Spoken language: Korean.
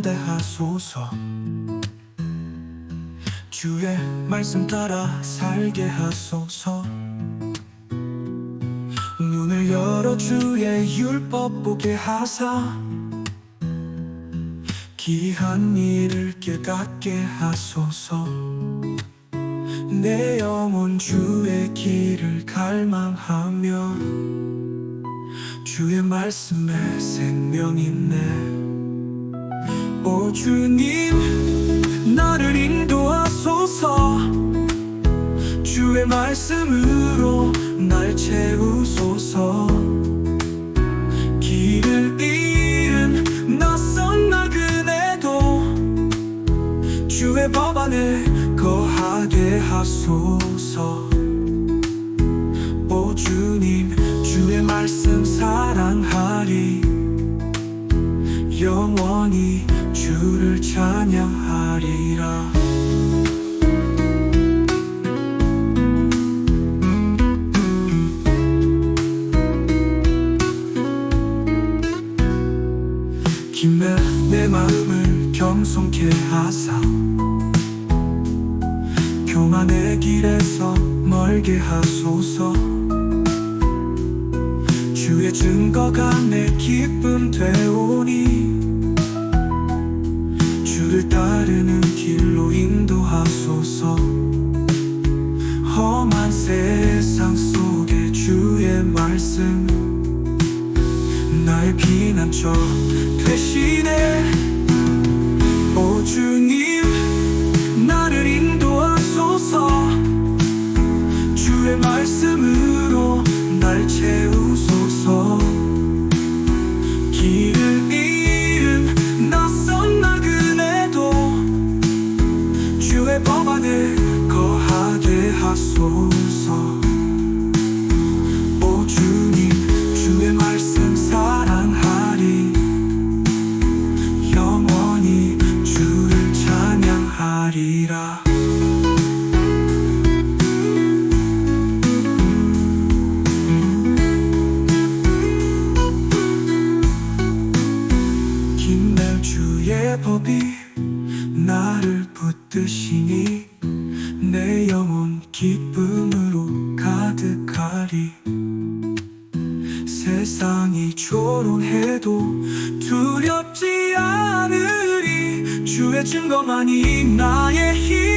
연대하소서. 주의 말씀 따라 살게 하소서. 눈을 열어 주의 율법 보게 하사. 귀한 일을 깨닫게 하소서. 내 영혼 주의 길을 갈망하며 주의 말씀에 생명이 있네. 오 주님 나를 인도하소서. 주의 말씀으로 날 채우소서. 길을 잃은 낯선 나그네도 주의 법 안에 거하게 하소서. 오 주님 주의 말씀 사랑하리. 영원히 주를 찬양하리라. 김에 내 마음을 겸손케 하사 교만의 길에서 멀게 하소서 주의 증거가 내 기쁨 되오니 주를 따르는 길로 인도하소서. 험한 세상 속에 주의 말씀 나의 피난처 되시네 오 주님 안에 거하게 하소서. 오 주님 주의 말씀 사랑하리. 영원히 주를 찬양하리라. 주의 법이 나를 붙드시니 세상이 조롱해도 두렵지 않으리. 주의 증거만이 나의 힘